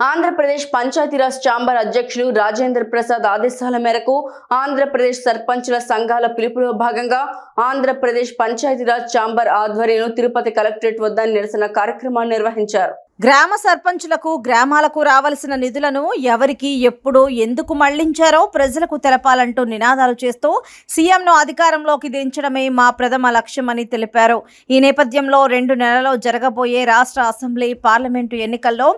Andhra Pradesh Panchayati Raj chamber అధ్యక్షులు రాజేంద్ర ప్రసాద్ ఆదేశాల మేరకు ఆంధ్రప్రదేశ్ సర్పంచుల సంఘాల పిలుపులో భాగంగా ఆంధ్రప్రదేశ్ పంచాయతీరాజ్ ఛాంబర్ ఆధ్వర్యంలో తిరుపతి కలెక్టరేట్ వద్ద నిరసన కార్యక్రమాన్ని నిర్వహించారు. గ్రామ సర్పంచులకు గ్రామాలకు రావాల్సిన నిధులను ఎవరికి ఎప్పుడు ఎందుకు మళ్ళించారో ప్రజలకు తెలపాలంటూ నినాదాలు చేస్తూ సీఎంను అధికారంలోకి దించడమే మా ప్రథమ లక్ష్యమని తెలిపారు. ఈ నేపథ్యంలో రెండు నెలల్లో జరగబోయే రాష్ట్ర అసెంబ్లీ పార్లమెంటు ఎన్నికల్లో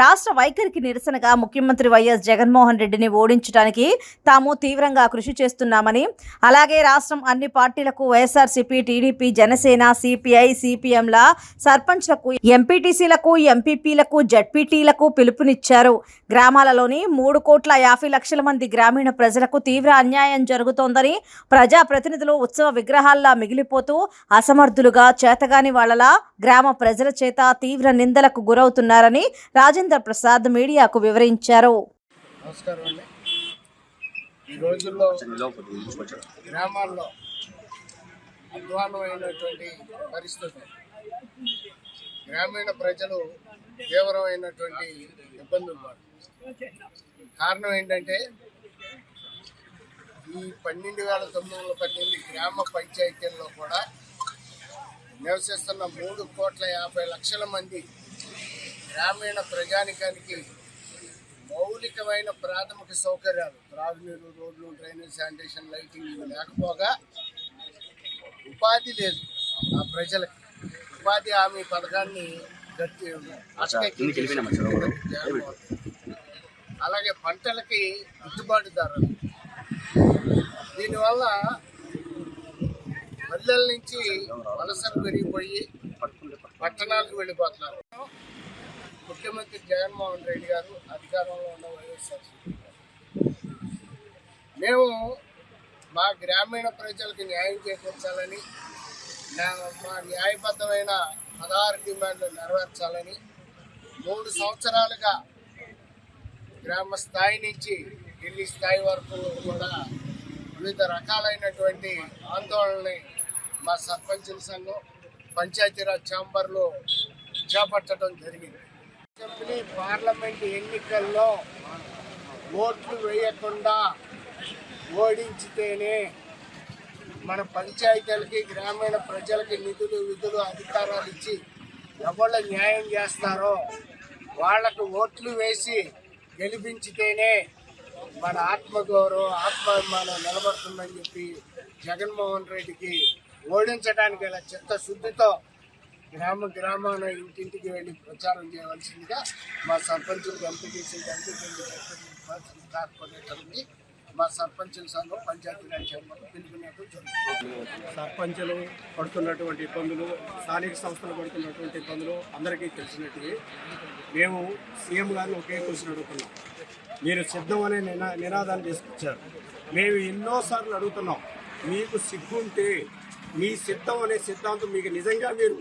రాష్ట్ర వైఖరికి నిరసనగా ముఖ్యమంత్రి వైఎస్ జగన్మోహన్ రెడ్డిని ఓడించడానికి తాము తీవ్రంగా కృషి చేస్తున్నామని అలాగే రాష్ట్రం అన్ని పార్టీలకు వైఎస్ఆర్సీపీ టీడీపీ జనసేన సిపిఐ సిపిఎంల సర్పంచ్లకు ఎంపీటీసీలకు ఎంపీపీలకు జడ్పీటీలకు పిలుపునిచ్చారు. గ్రామాలలోని మూడు కోట్ల యాభై లక్షల మంది గ్రామీణ ప్రజలకు తీవ్ర అన్యాయం జరుగుతోందని ప్రజాప్రతినిధులు ఉత్సవ విగ్రహాల్లా మిగిలిపోతూ అసమర్థులుగా చేతగాని వాళ్ళలా గ్రామ ప్రజల చేత తీవ్ర నిందలకు గురవుతున్నారని రాజేంద్ర ప్రసాద్ మీడియాకు వివరించారు. నమస్కారం అండి. ఈ రోజుల్లో గ్రామాల్లో అధ్వానమైనటువంటి పరిస్థితి. గ్రామీణ ప్రజలు తీవ్రమైనటువంటి ఇబ్బందులు పడుతున్నారు కారణం ఏంటంటే ఈ పన్నెండు వేల తొమ్మిది వందల పద్దెనిమిది గ్రామ పంచాయతీల్లో కూడా నివసిస్తున్న మూడు కోట్ల యాభై లక్షల మంది గ్రామీణ ప్రజానికానికి మౌలికమైన ప్రాథమిక సౌకర్యాలు త్రాగునీరు రోడ్లు డ్రైనేజ్ శానిటేషన్ లైటింగ్ ఇవి లేకపోగా ఉపాధి లేదు ఆ ప్రజలకు. ఉపాధి హామీ పథకాన్ని అలాగే పంటలకి గిట్టుబాటు ధరలు దీనివల్ల పల్లెల నుంచి వలసలు పెరిగిపోయి పట్టణాలకు వెళ్ళిపోతున్నారు. ముఖ్యమంత్రి జగన్మోహన్ రెడ్డి గారు అధికారంలో ఉన్న వైఎస్ఆర్ మేము మా గ్రామీణ ప్రజలకు న్యాయం చేకూర్చాలని మా న్యాయబద్ధమైన పదహారు డిమాండ్లు నెరవేర్చాలని మూడు సంవత్సరాలుగా గ్రామ స్థాయి నుంచి ఢిల్లీ స్థాయి వరకు కూడా వివిధ రకాలైనటువంటి ఆందోళనని మా సర్పంచుల సంఘం పంచాయతీరాజ్ ఛాంబర్లో చేపట్టడం జరిగింది. అసెంబ్లీ పార్లమెంట్ ఎన్నికల్లో ఓట్లు వేయకుండా ఓడించితేనే మన పంచాయతీలకి గ్రామీణ ప్రజలకి నిధులు విధులు అధికారాలు ఇచ్చి ఎవరు న్యాయం చేస్తారో వాళ్ళకు ఓట్లు వేసి గెలిపించితేనే మన ఆత్మగౌరవం ఆత్మాభిమానం నిలబడుతుందని చెప్పి జగన్మోహన్ రెడ్డికి ఓడించడానికి ఇలా చిత్తశుద్ధితో గ్రామ గ్రామాన ఇంటింటికి వెళ్ళి ప్రచారం చేయవలసిందిగా మా సర్పంచులకు ఎంపీటీసీ ఎంపీటీసీ కార్పొరేటర్ని మా సర్పంచుల సంఘం పంచాయతీరాజ్ చైర్మన్ పిలుపునట్టు సర్పంచులు పడుతున్నటువంటి ఇబ్బందులు స్థానిక సంస్థలు పడుతున్నటువంటి ఇబ్బందులు అందరికీ తెలిసినట్టువి మేము సీఎం గారిని ఒకే క్వశ్చన్ అడుగుతున్నాం. మీరు సిద్ధం అనే నినా నినాదాన్ని తీసుకొచ్చారు. మేము ఎన్నోసార్లు అడుగుతున్నాం మీకు సిగ్గుంటే మీ సిద్ధం అనే సిద్ధాంతం మీకు నిజంగా మీరు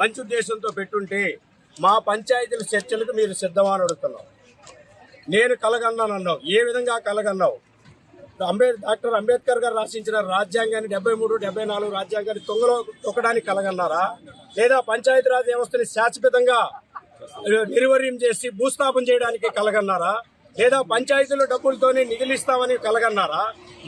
మంచి ఉద్దేశంతో పెట్టుంటే మా పంచాయతీల చర్చలకు మీరు సిద్ధమా అని అడుగుతున్నాం. నేను కలగన్నాను అన్నావు ఏ విధంగా కలగన్నావు? అంబేద్ డాక్టర్ అంబేద్కర్ గారు రచించిన రాజ్యాంగాన్ని డెబ్బై మూడు డెబ్బై నాలుగు రాజ్యాంగాన్ని తొంగలో తొక్కడానికి కలగన్నారా? లేదా పంచాయతీరాజ్ వ్యవస్థని శాశ్వతంగా నిర్వర్యం చేసి భూస్థాపన చేయడానికి కలగన్నారా? లేదా పంచాయతీల డబ్బులతోనే నిధులిస్తామని కలగన్నారా?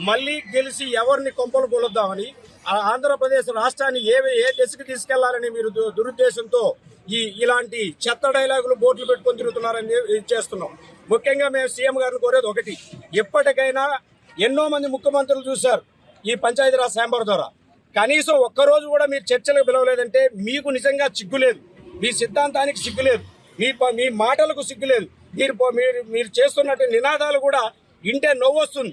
మళ్ళీ గెలిచి ఎవరిని కొంపలు కొలుద్దామని ఆ ఆంధ్రప్రదేశ్ రాష్ట్రాన్ని ఏ ఏ దశకు తీసుకెళ్ళాలని మీరు దురుద్దేశంతో ఈ ఇలాంటి చెత్త డైలాగులు బోర్డులు పెట్టుకొని తిరుగుతున్నారని చేస్తున్నాం. ముఖ్యంగా మేము సీఎం గారిని కోరేది ఒకటి. ఎప్పటికైనా ఎన్నో మంది ముఖ్యమంత్రులు చూశారు ఈ పంచాయతీరాజ్ శాంబర్ ద్వారా. కనీసం ఒక్కరోజు కూడా మీరు చర్చలకు పిలవలేదంటే మీకు నిజంగా సిగ్గులేదు మీ సిద్ధాంతానికి సిగ్గులేదు మీ ప- మీ మాటలకు సిగ్గులేదు మీరు మీరు మీరు చేస్తున్నట్టు నినాదాలు కూడా ఇంటే నవ్వొస్తుంది.